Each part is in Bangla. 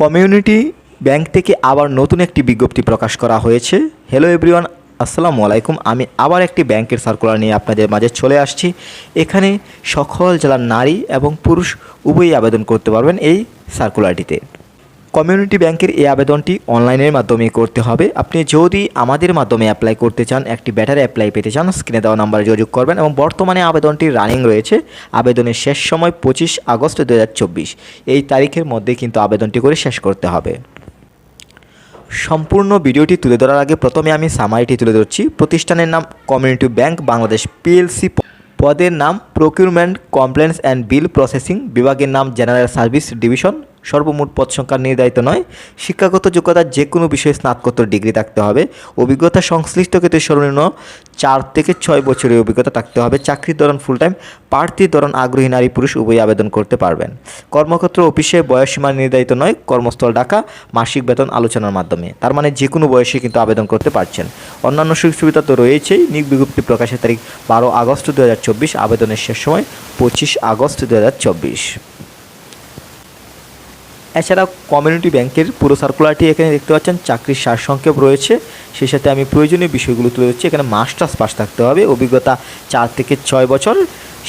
কমিউনিটি ব্যাংক থেকে আবার নতুন একটি বিজ্ঞপ্তি প্রকাশ করা হয়েছে। হ্যালো এভরিওয়ান আসসালামু আলাইকুম। আমি আবার একটি ব্যাংকের সার্কুলার নিয়ে আপনাদের মাঝে চলে আসছি। এখানে সকল জেলার নারী এবং পুরুষ উভয়ই আবেদন করতে পারবেন এই সার্কুলারটিতে কমিউনিটি ব্যাংকের এই আবেদনটি অনলাইনের মাধ্যমে করতে হবে। আপনি যদি আমাদের মাধ্যমে অ্যাপ্লাই করতে চান, একটি ব্যাটার অ্যাপ্লাই পেতে চান স্ক্রিনে দেওয়া নাম্বারে যোগাযোগ করবেন এবং বর্তমানে আবেদনটি রানিং রয়েছে। আবেদনের শেষ সময় পঁচিশ আগস্ট দু হাজার চব্বিশ। এই তারিখের মধ্যে কিন্তু আবেদনটি করে শেষ করতে হবে। সম্পূর্ণ ভিডিওটি তুলে ধরার আগে প্রথমে আমি সামারিটি তুলে ধরছি। প্রতিষ্ঠানের নাম কমিউনিটি ব্যাংক, বাংলাদেশ পিএলসি পদের নাম procurement compliance and bill processing বিভাগের নাম জেনারেল সার্ভিস ডিভিশন সর্বমোট পদ সংখ্যা নির্ধারিত নয়। শিক্ষাগত যোগ্যতা যে কোনো বিষয়ে স্নাতকোত্তর ডিগ্রি থাকতে হবে। অভিজ্ঞতা সংশ্লিষ্ট ক্ষেত্রে সর্বনিম্ন চার থেকে ছয় বছরের অভিজ্ঞতা থাকতে হবে। চাকরির দরন ফুল টাইম প্রার্থীর দরন আগ্রহী নারী পুরুষ উভয়ই আবেদন করতে পারবেন। কর্মক্ষেত্র অফিসে বয়সসীমা নির্ধারিত নয়। কর্মস্থল ডাকা মাসিক বেতন আলোচনার মাধ্যমে। তার মানে যে কোনো বয়সে কিন্তু আবেদন করতে পারছেন। অন্যান্য সুযোগ সুবিধা তো রয়েছেই। নিয়োগ বিজ্ঞপ্তি প্রকাশের তারিখ বারো আগস্ট দু হাজার চব্বিশ। আবেদনের শেষ সময় পঁচিশ আগস্ট দু হাজার চব্বিশ। এছাড়া কমিউনিটি ব্যাংকের পুরো সার্কুলারটি এখানে দেখতে পাচ্ছেন, চাকরির সারসংক্ষেপ রয়েছে। সেই সাথে আমি প্রয়োজনীয় বিষয়গুলো তুলে ধরছি। এখানে মাস্টার্স পাস থাকতে হবে। অভিজ্ঞতা চার থেকে ছয় বছর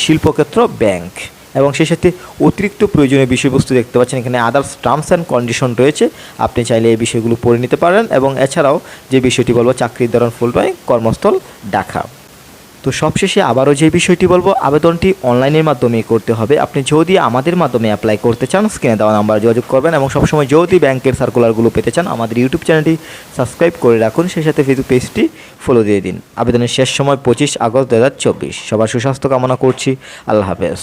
শিল্পক্ষেত্র ব্যাংক এবং সেই সাথে অতিরিক্ত প্রয়োজনীয় বিষয়বস্তু দেখতে পাচ্ছেন, এখানে আদার্স টার্মস অ্যান্ড কন্ডিশন রয়েছে। আপনি চাইলে এই বিষয়গুলো পড়ে নিতে পারেন। এবং এছাড়াও যে বিষয়টি বলব, চাকরির ধরন ফুল কর্মস্থল ডাকা তো সবশেষে আবারও যে বিষয়টি বলব, আবেদনটি অনলাইনের মাধ্যমে করতে হবে। আপনি যদি আমাদের মাধ্যমে অ্যাপ্লাই করতে চান স্ক্রিনে দেওয়া নাম্বার যোগাযোগ করবেন এবং সবসময় যদি ব্যাংকের সার্কুলারগুলো পেতে চান, আমাদের ইউটিউব চ্যানেলটি সাবস্ক্রাইব করে রাখুন। সেই সাথে ফেসবুক পেজটি ফলো দিয়ে দিন। আবেদনের শেষ সময় পঁচিশ আগস্ট দু হাজার চব্বিশ। সবার সুস্বাস্থ্য কামনা করছি। আল্লাহ হাফেজ।